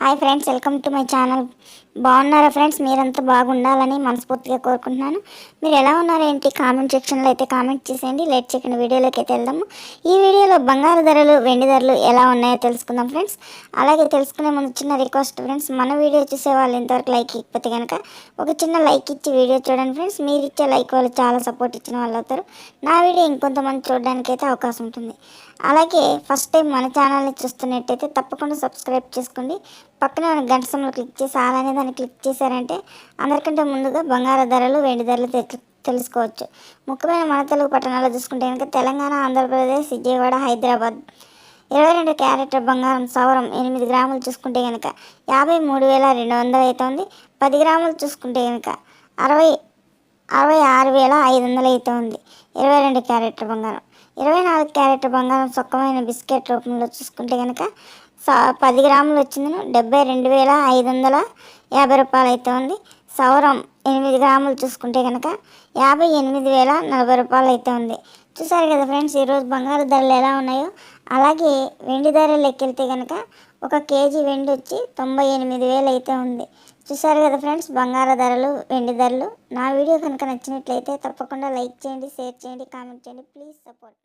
Hi friends welcome to my channel. బాగున్నారా friends? మీరంతా బాగుండాలని మనస్ఫూర్తిగా కోరుకుంటున్నాను. మీరు ఎలా ఉన్నారు ఏంటి? కామెంట్ సెక్షన్లో అయితే కామెంట్ చేసేయండి. లేట్ చేయకుండా వీడియోలోకి అయితే వెళ్దాము. ఈ వీడియోలో బంగారు ధరలు వెండి ధరలు ఎలా ఉన్నాయో తెలుసుకుందాం ఫ్రెండ్స్. అలాగే తెలుసుకునే ముందు చిన్న రిక్వెస్ట్ ఫ్రెండ్స్ మన వీడియో చూసే వాళ్ళు ఇంతవరకు లైక్ ఇకపోతే కనుక ఒక చిన్న లైక్ ఇచ్చి వీడియో చూడండి ఫ్రెండ్స్. మీరు ఇచ్చే లైక్ వాళ్ళు చాలా సపోర్ట్ ఇచ్చిన వాళ్ళు అవుతారు. నా వీడియో ఇంకొంతమంది చూడడానికి అయితే అవకాశం ఉంటుంది. అలాగే ఫస్ట్ టైం మన ఛానల్ని చూస్తున్నట్టయితే తప్పకుండా సబ్స్క్రైబ్ చేసుకోండి. పక్కన ఉన్న గంట సమయంలో క్లిక్ చేసి అలానే దాన్ని క్లిక్ చేశారంటే అందరికంటే ముందుగా బంగారు ధరలు వెండి ధరలు తెలుసుకోవచ్చు. ముఖ్యమైన మన తెలుగు పట్టణాల్లో చూసుకుంటే కనుక తెలంగాణ ఆంధ్రప్రదేశ్ విజయవాడ హైదరాబాద్ ఇరవై రెండు క్యారెట్ బంగారం సవరం ఎనిమిది గ్రాములు చూసుకుంటే కనుక యాభై మూడు వేల రెండు వందలు అవుతుంది పది గ్రాములు చూసుకుంటే కనుక అరవై అరవై ఆరు వేల ఐదు వందలు అయితే ఉంది ఇరవై రెండు క్యారెట్ల బంగారం. ఇరవై నాలుగు క్యారెట్ల బంగారం సొక్కమైన బిస్కెట్ రూపంలో చూసుకుంటే కనుక స- పది గ్రాములు వచ్చింది డెబ్బై రెండు వేల ఐదు వందల యాభై రూపాయలు అయితే ఉంది సౌరం ఎనిమిది గ్రాములు చూసుకుంటే కనుక యాభై ఎనిమిది వేల నలభై రూపాయలు అయితే ఉంది చూసారు కదా ఫ్రెండ్స్ ఈరోజు బంగారు ధరలు ఎలా ఉన్నాయో? అలాగే వెండి ధరలు లెక్కెళ్తే కనుక ఒక కేజీ వెండి వచ్చి తొంభై ఎనిమిది వేలు అయితే ఉంది. చూసారు కదా ఫ్రెండ్స్ బంగారు ధరలు వెండి ధరలు. నా వీడియో కనుక నచ్చినట్లయితే తప్పకుండా లైక్ చేయండి షేర్ చేయండి కామెంట్ చేయండి. Please support.